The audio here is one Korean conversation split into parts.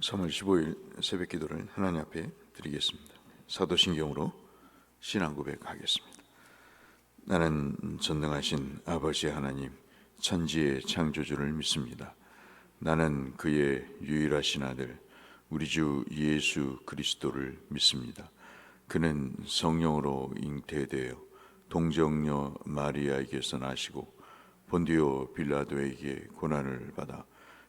3월 15일 새벽 기도를 하나님 앞에 드리겠습니다. 사도신경으로 신앙 고백하겠습니다. 나는 전능하신 아버지 하나님 천지의 창조주를 믿습니다. 나는 그의 유일하신 아들 우리 주 예수 그리스도를 믿습니다. 그는 성령으로 잉태되어 동정녀 마리아에게서 나시고 본디오 빌라도에게 고난을 받아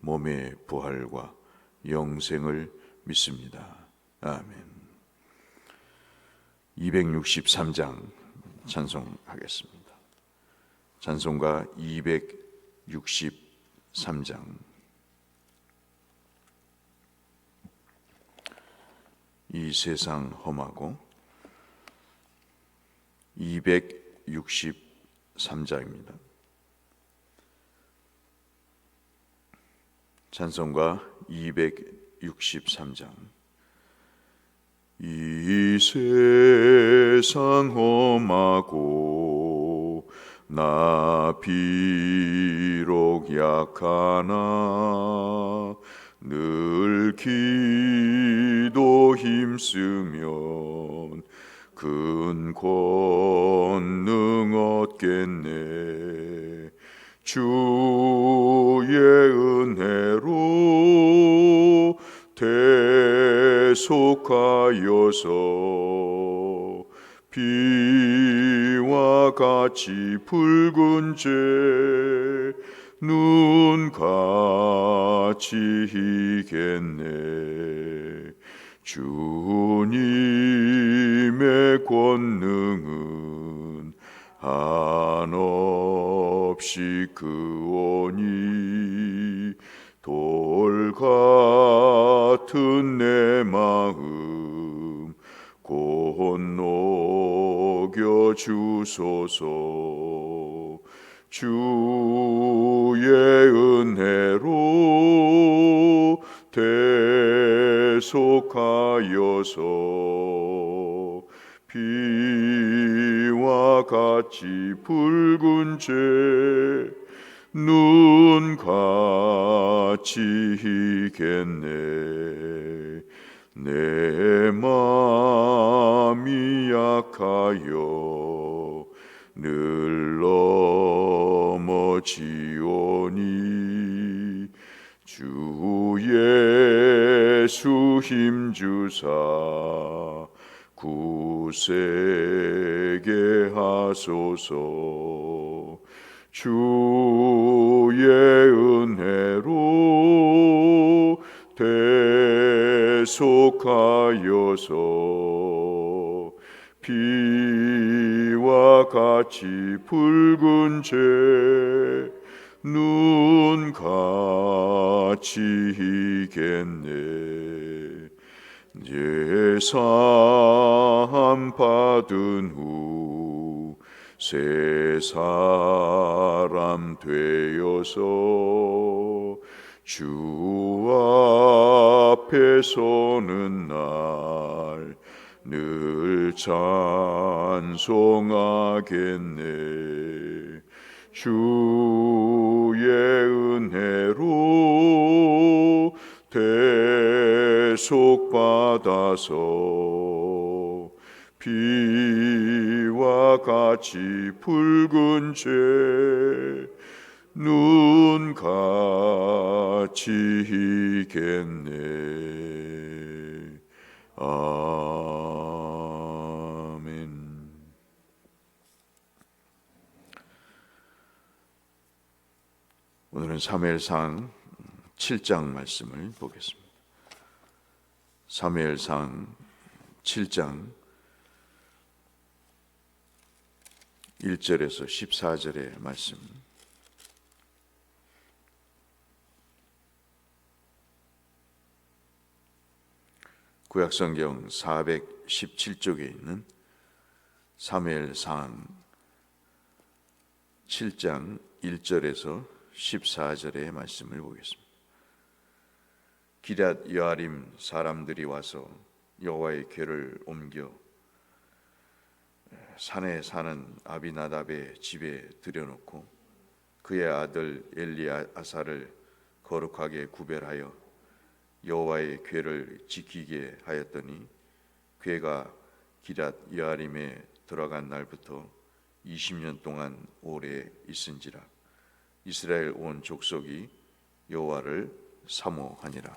몸의 부활과 영생을 믿습니다. 아멘. 263장 찬송하겠습니다. 찬송가 263장 이 세상 험하고 263장입니다. 찬송가 263장. 이 세상 험하고 나 비록 약하나 늘 기도 힘쓰면 큰 권능 얻겠네 주의 은혜로 대속하여서 비와 같이 붉은 죄 눈같이 희겠네. 주님의 권능은 한없 이 그오니 돌 같은 내 마음 곧 녹여 주소서. 주의 은혜로 대속하여서 비와 같이 붉은 죄 눈같이 희겠네. 내 마음이 약하여 늘 넘어지오니. 주 예수 힘주사 구세게 하소서. 주의 은혜로 대속하여서 비와 같이 붉은 죄 눈같이 희겠네 예산 받은 후 새 사람 되어서 주 앞에 서는 날 늘 찬송하겠네. 주의 은혜로 대 속받아서 비와 같이 붉은 죄 눈같이 희겠네 아멘 오늘은 사무엘상 7장 말씀을 보겠습니다. 사무엘상 7장 1절에서 14절의 말씀. 구약성경 417쪽에 있는 사무엘상 7장 1절에서 14절의 말씀을 보겠습니다. 기럇 여아림 사람들이 와서 여호와의 궤를 옮겨 산에 사는 아비나답의 집에 들여놓고 그의 아들 엘리아사를 거룩하게 구별하여 여호와의 궤를 지키게 하였더니 궤가 기랏 여아림에 들어간 날부터 20년 동안 오래 있은지라. 이스라엘 온 족속이 여호와를 사모하니라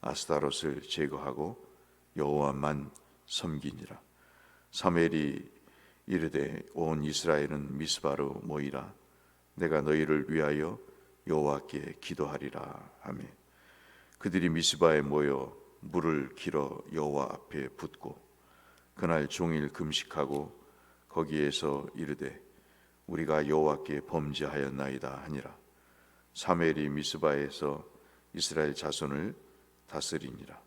아스타롯을 제거하고 여호와만 섬기니라. 사무엘이 이르되 온 이스라엘은 미스바로 모이라. 내가 너희를 위하여 여호와께 기도하리라. 하며 그들이 미스바에 모여 물을 길어 여호와 앞에 붓고 그날 종일 금식하고 거기에서 이르되 우리가 여호와께 범죄하였나이다 하니라. 사무엘이 미스바에서 이스라엘 자손을 다스리니라.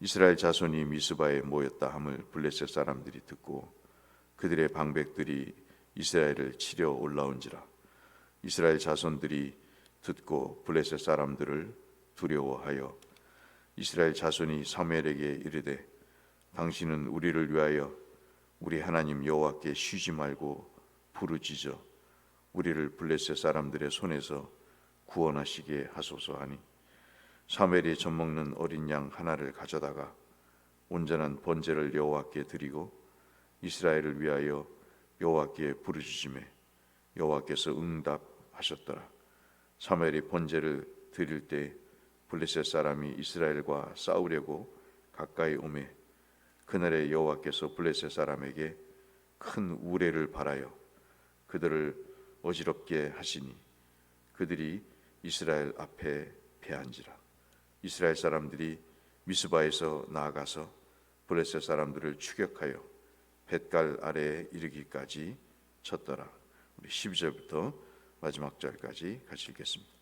이스라엘 자손이 미스바에 모였다 함을 블레셋 사람들이 듣고 그들의 방백들이 이스라엘을 치려 올라온지라. 이스라엘 자손들이 듣고 블레셋 사람들을 두려워하여 이스라엘 자손이 사무엘에게 이르되 당신은 우리를 위하여 우리 하나님 여호와께 쉬지 말고 부르짖어 우리를 블레셋 사람들의 손에서 구원하시게 하소서 하니 사무엘이 젖먹는 어린 양 하나를 가져다가 온전한 번제를 여호와께 드리고 이스라엘을 위하여 여호와께 부르짖음에 여호와께서 응답하셨더라. 사무엘이 번제를 드릴 때 블레셋 사람이 이스라엘과 싸우려고 가까이 오매 그날에 여호와께서 블레셋 사람에게 큰 우레를 발하여 그들을 어지럽게 하시니 그들이 이스라엘 앞에 패한지라 이스라엘 사람들이 미스바에서 나아가서 블레셋 사람들을 추격하여 뱃갈 아래에 이르기까지 쳤더라. 우리 12절부터 마지막 절까지 같이 읽겠습니다.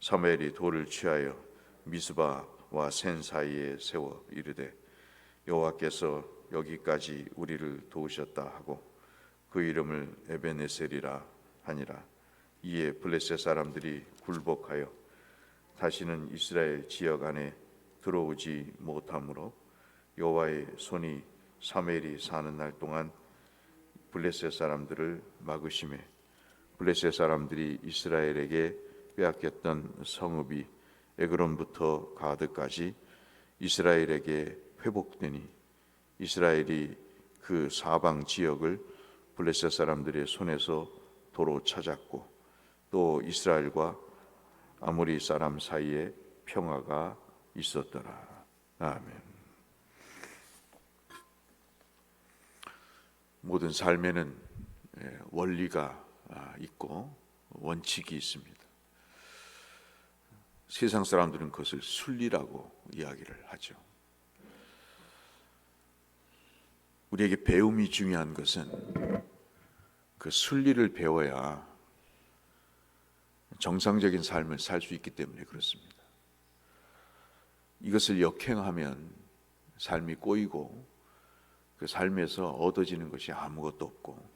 사무엘이 돌을 취하여 미스바와 센 사이에 세워 이르되 여호와께서 여기까지 우리를 도우셨다 하고 그 이름을 에베네셀이라 하니라. 이에 블레셋 사람들이 굴복하여 다시는 이스라엘 지역 안에 들어오지 못하므로 여호와의 손이 사무엘이 사는 날 동안 블레셋 사람들을 막으심에 블레셋 사람들이 이스라엘에게 빼앗겼던 성읍이 에그론부터 가드까지 이스라엘에게 회복되니 이스라엘이 그 사방 지역을 블레셋 사람들의 손에서 도로 찾았고 또 이스라엘과 아모리 사람 사이에 평화가 있었더라. 아멘. 모든 삶에는 예, 원리가 아, 있고 원칙이 있습니다. 세상 사람들은 그것을 순리라고 이야기를 하죠. 우리에게 배움이 중요한 것은 그 순리를 배워야 정상적인 삶을 살 수 있기 때문에 그렇습니다. 이것을 역행하면 삶이 꼬이고 그 삶에서 얻어지는 것이 아무것도 없고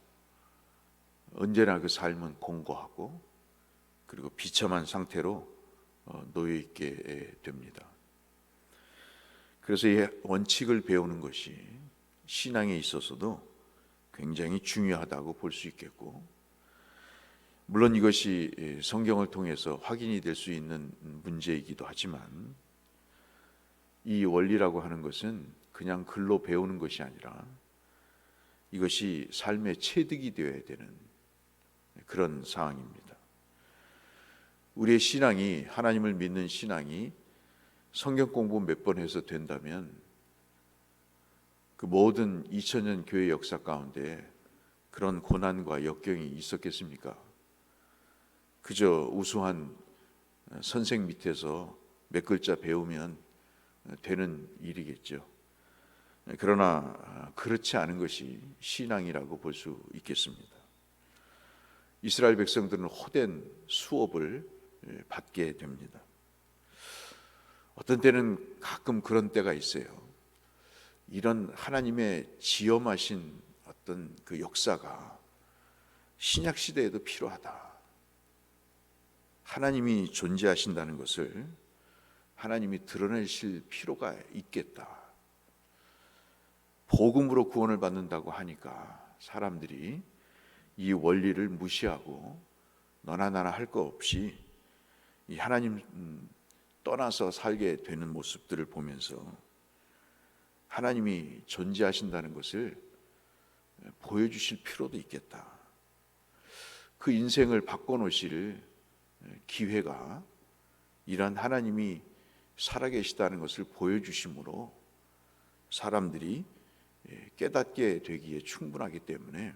언제나 그 삶은 공고하고 그리고 비참한 상태로 어, 놓여 있게 됩니다. 그래서 이 원칙을 배우는 것이 신앙에 있어서도 굉장히 중요하다고 볼 수 있겠고 물론 이것이 성경을 통해서 확인이 될 수 있는 문제이기도 하지만 이 원리라고 하는 것은 그냥 글로 배우는 것이 아니라 이것이 삶의 체득이 되어야 되는 그런 상황입니다. 우리의 신앙이 하나님을 믿는 신앙이 성경 공부 몇 번 해서 된다면 그 모든 2000년 교회 역사 가운데 그런 고난과 역경이 있었겠습니까? 그저 우수한 선생 밑에서 몇 글자 배우면 되는 일이겠죠. 그러나 그렇지 않은 것이 신앙이라고 볼 수 있겠습니다. 이스라엘 백성들은 호된 수업을 받게 됩니다. 어떤 때는 가끔 그런 때가 있어요. 이런 하나님의 지엄하신 어떤 그 역사가 신약 시대에도 필요하다. 하나님이 존재하신다는 것을 하나님이 드러내실 필요가 있겠다. 복음으로 구원을 받는다고 하니까 사람들이 이 원리를 무시하고 너나 나나 할 거 없이 이 하나님 음, 떠나서 살게 되는 모습들을 보면서 하나님이 존재하신다는 것을 보여주실 필요도 있겠다. 그 인생을 바꿔놓으실 기회가 이런 하나님이 살아계시다는 것을 보여주심으로 사람들이 깨닫게 되기에 충분하기 때문에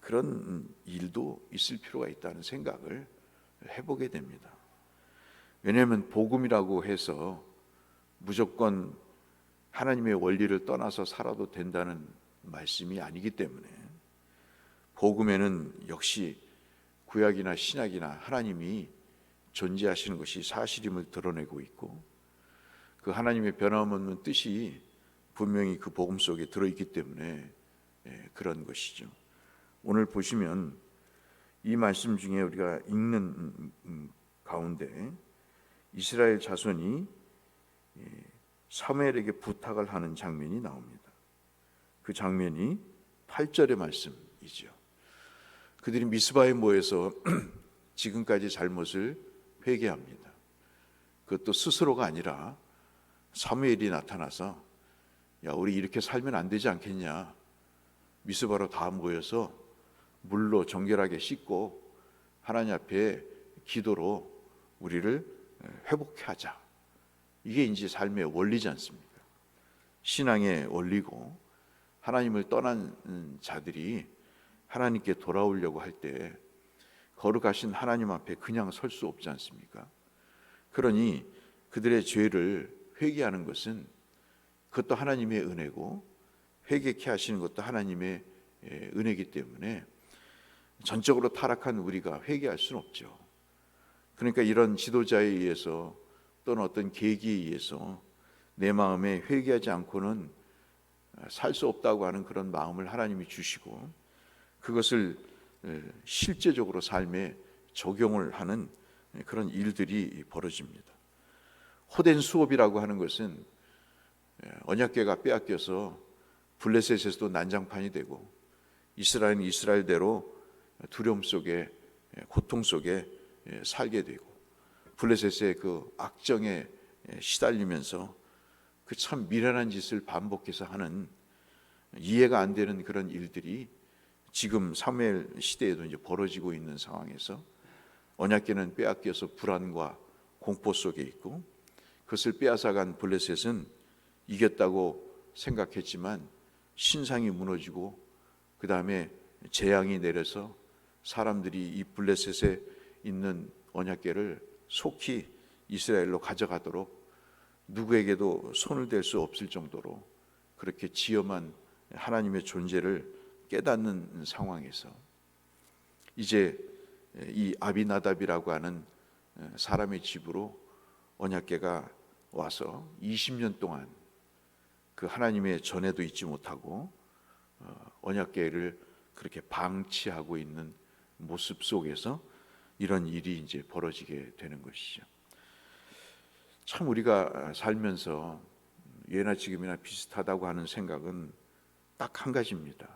그런 일도 있을 필요가 있다는 생각을 해보게 됩니다. 왜냐하면 복음이라고 해서 무조건 하나님의 원리를 떠나서 살아도 된다는 말씀이 아니기 때문에 복음에는 역시 구약이나 신약이나 하나님이 존재하시는 것이 사실임을 드러내고 있고 그 하나님의 변함없는 뜻이 분명히 그 복음 속에 들어 있기 때문에 예, 그런 것이죠. 오늘 보시면 이 말씀 중에 우리가 읽는 음, 음, 가운데 이스라엘 자손이 예, 사무엘에게 부탁을 하는 장면이 나옵니다. 그 장면이 8절의 말씀이죠. 그들이 미스바에 모여서 지금까지 잘못을 회개합니다. 그것도 스스로가 아니라 사무엘이 나타나서 야 우리 이렇게 살면 안 되지 않겠냐 미스바로 다 모여서 물로 정결하게 씻고 하나님 앞에 기도로 우리를 회복해 하자 이게 이제 삶의 원리지 않습니까? 신앙의 원리고 하나님을 떠난 자들이 하나님께 돌아오려고 할 때 거룩하신 하나님 앞에 그냥 설 수 없지 않습니까? 그러니 그들의 죄를 회개하는 것은 그것도 하나님의 은혜고 회개케 하시는 것도 하나님의 예, 은혜이기 때문에 전적으로 타락한 우리가 회개할 수는 없죠. 그러니까 이런 지도자에 의해서 또는 어떤 계기에 의해서 내 마음에 회개하지 않고는 살 수 없다고 하는 그런 마음을 하나님이 주시고 그것을 실제적으로 삶에 적용을 하는 그런 일들이 벌어집니다. 호된 수업이라고 하는 것은 언약궤가 빼앗겨서 블레셋에서도 난장판이 되고 이스라엘은 이스라엘대로 두려움 속에 고통 속에 살게 되고 블레셋의 그 악정에 시달리면서 그 참 미련한 짓을 반복해서 하는 이해가 안 되는 그런 일들이 지금 사무엘 시대에도 이제 벌어지고 있는 상황에서 언약궤는 빼앗겨서 불안과 공포 속에 있고 그것을 빼앗아간 블레셋은 이겼다고 생각했지만 신상이 무너지고 그 다음에 재앙이 내려서 사람들이 이 블레셋에 있는 언약궤를 속히 이스라엘로 가져가도록 누구에게도 손을 댈 수 없을 정도로 그렇게 지엄한 하나님의 존재를 깨닫는 상황에서 이제 이 아비나답이라고 하는 사람의 집으로 언약궤가 와서 20년 동안 그 하나님의 전에도 있지 못하고 어, 언약궤를 그렇게 방치하고 있는 모습 속에서 이런 일이 이제 벌어지게 되는 것이죠. 참 우리가 살면서 예나 지금이나 비슷하다고 하는 생각은 딱 한 가지입니다.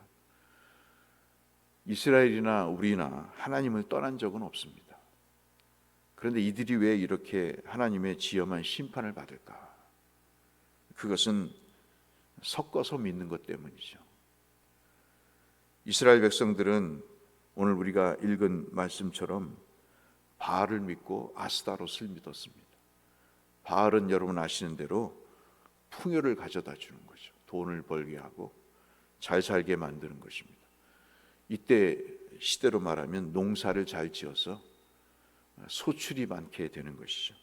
이스라엘이나 우리나 하나님을 떠난 적은 없습니다. 그런데 이들이 왜 이렇게 하나님의 지엄한 심판을 받을까? 그것은 섞어서 믿는 것 때문이죠. 이스라엘 백성들은 오늘 우리가 읽은 말씀처럼 바알을 믿고 아스다롯을 믿었습니다. 바알은 여러분 아시는 대로 풍요를 가져다 주는 거죠. 돈을 벌게 하고 잘 살게 만드는 것입니다. 이때 시대로 말하면 농사를 잘 지어서 소출이 많게 되는 것이죠.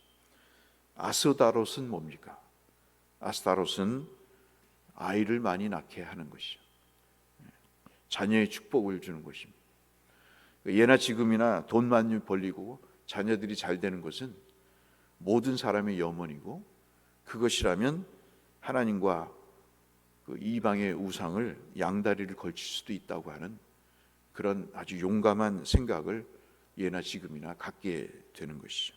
아스다롯은 뭡니까? 아스타롯은 아이를 많이 낳게 하는 것이죠. 자녀의 축복을 주는 것입니다. 예나 지금이나 돈 많이 벌리고 자녀들이 잘 되는 것은 모든 사람의 염원이고 그것이라면 하나님과 그 이방의 우상을 양다리를 걸칠 수도 있다고 하는 그런 아주 용감한 생각을 예나 지금이나 갖게 되는 것이죠.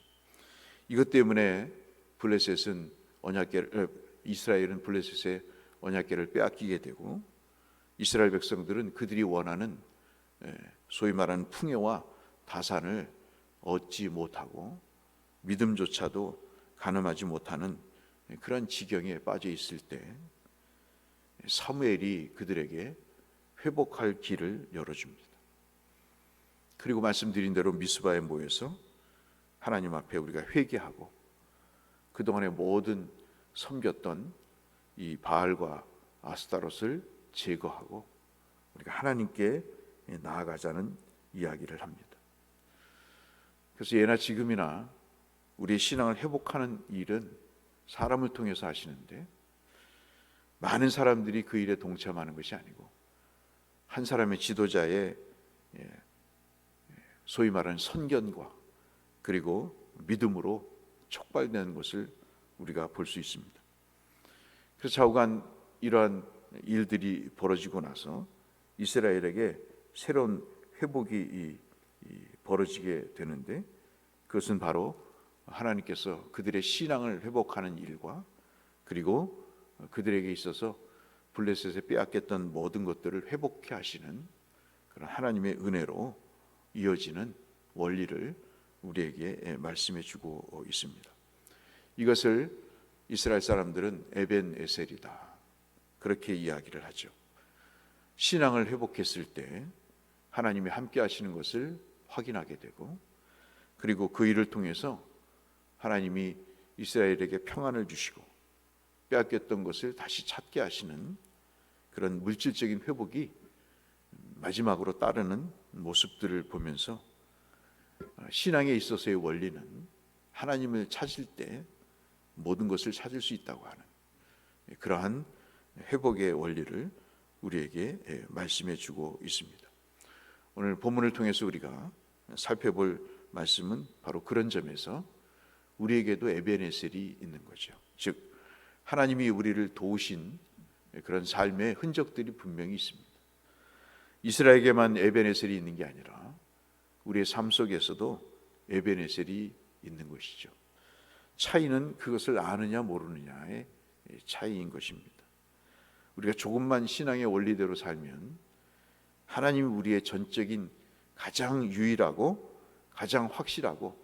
이것 때문에 블레셋은 언약계를 이스라엘은 블레셋의 언약계를 빼앗기게 되고 이스라엘 백성들은 그들이 원하는 예, 소위 말하는 풍요와 다산을 얻지 못하고 믿음조차도 가늠하지 못하는 그런 지경에 빠져 있을 때 사무엘이 그들에게 회복할 길을 열어줍니다. 그리고 말씀드린 대로 미스바에 모여서 하나님 앞에 우리가 회개하고 그동안의 모든 섬겼던 이 바알과 아스타롯을 제거하고 우리가 하나님께 나아가자는 이야기를 합니다. 그래서 예나 지금이나 우리의 신앙을 회복하는 일은 사람을 통해서 하시는데 많은 사람들이 그 일에 동참하는 것이 아니고 한 사람의 지도자의 예, 소위 말하는 선견과 그리고 믿음으로 촉발되는 것을 우리가 볼 수 있습니다. 그래서 좌우간 이러한 일들이 벌어지고 나서 이스라엘에게 새로운 회복이 벌어지게 되는데 그것은 바로 하나님께서 그들의 신앙을 회복하는 일과 그리고 그들에게 있어서 블레셋에 빼앗겼던 모든 것들을 회복해 하시는 그런 하나님의 은혜로 이어지는 원리를 우리에게 말씀해 주고 있습니다. 이것을 이스라엘 사람들은 에벤 에셀이다. 그렇게 이야기를 하죠. 신앙을 회복했을 때 하나님이 함께 하시는 것을 확인하게 되고 그리고 그 일을 통해서 하나님이 이스라엘에게 평안을 주시고 빼앗겼던 것을 다시 찾게 하시는 그런 물질적인 회복이 마지막으로 따르는 모습들을 보면서 신앙에 있어서의 원리는 하나님을 찾을 때 모든 것을 찾을 수 있다고 하는 그러한 회복의 원리를 우리에게 예, 말씀해 주고 있습니다. 오늘 본문을 통해서 우리가 살펴볼 말씀은 바로 그런 점에서 우리에게도 에베네셀이 있는 거죠. 즉 하나님이 우리를 도우신 그런 삶의 흔적들이 분명히 있습니다. 이스라엘에게만 에베네셀이 있는 게 아니라 우리의 삶 속에서도 에베네셀이 있는 것이죠. 차이는 그것을 아느냐 모르느냐의 차이인 것입니다. 우리가 조금만 신앙의 원리대로 살면 하나님이 우리의 전적인 가장 유일하고 가장 확실하고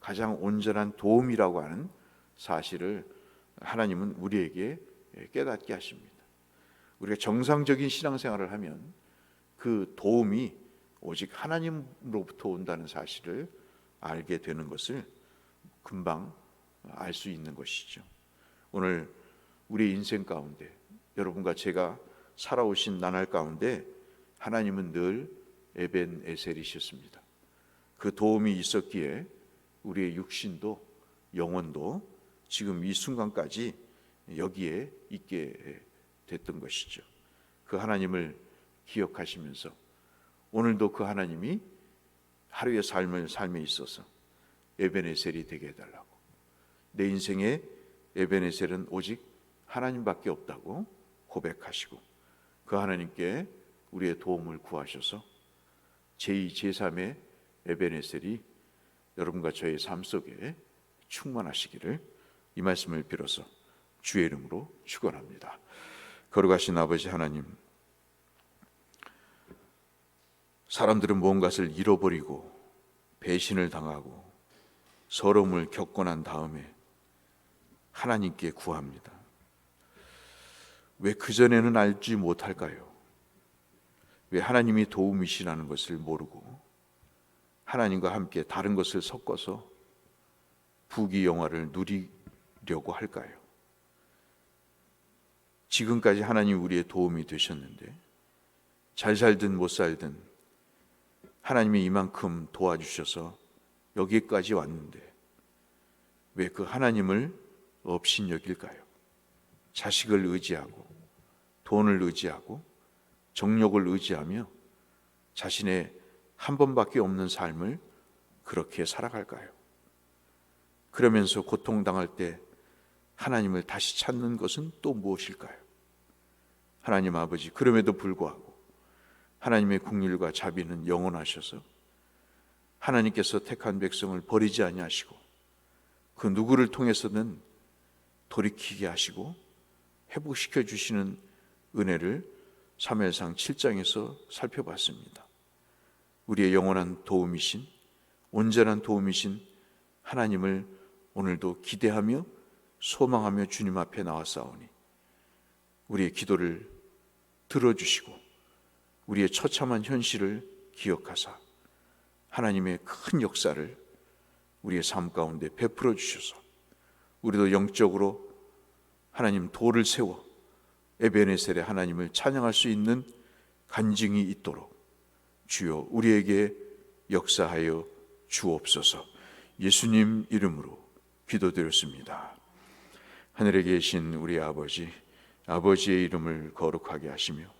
가장 온전한 도움이라고 하는 사실을 하나님은 우리에게 깨닫게 하십니다. 우리가 정상적인 신앙생활을 하면 그 도움이 오직 하나님으로부터 온다는 사실을 알게 되는 것을 금방 알 수 있는 것이죠. 오늘 우리 인생 가운데 여러분과 제가 살아오신 나날 가운데 하나님은 늘 에벤 에셀이셨습니다. 그 도움이 있었기에 우리의 육신도 영혼도 지금 이 순간까지 여기에 있게 됐던 것이죠. 그 하나님을 기억하시면서 오늘도 그 하나님이 하루의 삶을 삶에 있어서 에베네셀이 되게 해달라고 내 인생의 에베네셀은 오직 하나님밖에 없다고 고백하시고 그 하나님께 우리의 도움을 구하셔서 제2, 제3의 에베네셀이 여러분과 저의 삶 속에 충만하시기를 이 말씀을 빌어서 주의 이름으로 축원합니다. 거룩하신 아버지 하나님 사람들은 무언가를 잃어버리고 배신을 당하고 서러움을 겪고 난 다음에 하나님께 구합니다. 왜 그전에는 알지 못할까요? 왜 하나님이 도움이시라는 것을 모르고 하나님과 함께 다른 것을 섞어서 부귀 영화를 누리려고 할까요? 지금까지 하나님 우리의 도움이 되셨는데 잘 살든 못 살든 하나님이 이만큼 도와주셔서 여기까지 왔는데 왜 그 하나님을 업신 여길까요? 자식을 의지하고 돈을 의지하고 정욕을 의지하며 자신의 한 번밖에 없는 삶을 그렇게 살아갈까요? 그러면서 고통당할 때 하나님을 다시 찾는 것은 또 무엇일까요? 하나님 아버지, 그럼에도 불구하고 하나님의 국률과 자비는 영원하셔서 하나님께서 택한 백성을 버리지 아니하시고 그 누구를 통해서든 돌이키게 하시고 회복시켜 주시는 은혜를 3회상 7장에서 살펴봤습니다. 우리의 영원한 도움이신 온전한 도움이신 하나님을 오늘도 기대하며 소망하며 주님 앞에 나와싸우니 우리의 기도를 들어주시고 우리의 처참한 현실을 기억하사 하나님의 큰 역사를 우리의 삶 가운데 베풀어 주셔서 우리도 영적으로 하나님 도를 세워 에베네셀의 하나님을 찬양할 수 있는 간증이 있도록 주여 우리에게 역사하여 주옵소서 예수님 이름으로 기도드렸습니다. 하늘에 계신 우리 아버지, 아버지의 이름을 거룩하게 하시며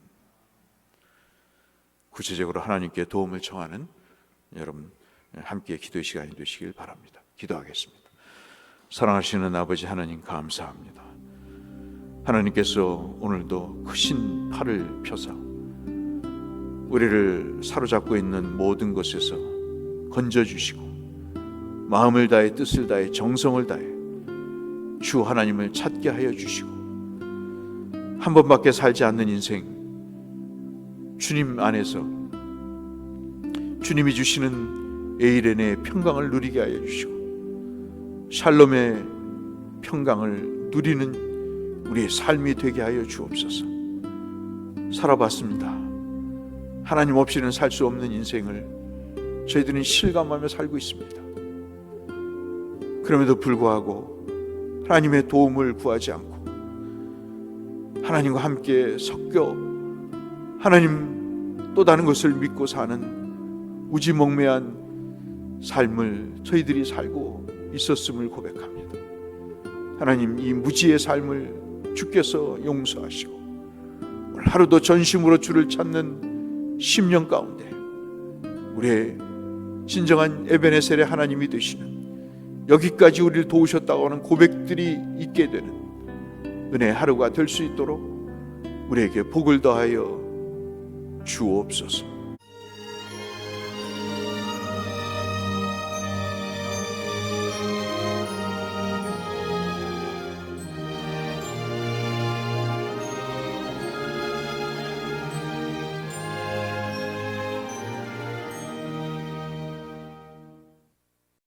구체적으로 하나님께 도움을 청하는 여러분 함께 기도의 시간이 되시길 바랍니다. 기도하겠습니다. 사랑하시는 아버지 하나님 감사합니다. 하나님께서 오늘도 크신 팔을 펴서 우리를 사로잡고 있는 모든 것에서 건져 주시고 마음을 다해 뜻을 다해 정성을 다해 주 하나님을 찾게 하여 주시고 한 번밖에 살지 않는 인생 주님 안에서 주님이 주시는 에이렌의 평강을 누리게 하여 주시고 샬롬의 평강을 누리는 우리의 삶이 되게 하여 주옵소서. 살아봤습니다. 하나님 없이는 살 수 없는 인생을 저희들은 실감하며 살고 있습니다. 그럼에도 불구하고 하나님의 도움을 구하지 않고 하나님과 함께 섞여 하나님 또 다른 것을 믿고 사는 우지몽매한 삶을 저희들이 살고 있었음을 고백합니다. 하나님 이 무지의 삶을 주께서 용서하시고 오늘 하루도 전심으로 주를 찾는 심령 가운데 우리의 진정한 에베네셀의 하나님이 되시는 여기까지 우리를 도우셨다고 하는 고백들이 있게 되는 은혜 하루가 될 수 있도록 우리에게 복을 더하여 주옵소서.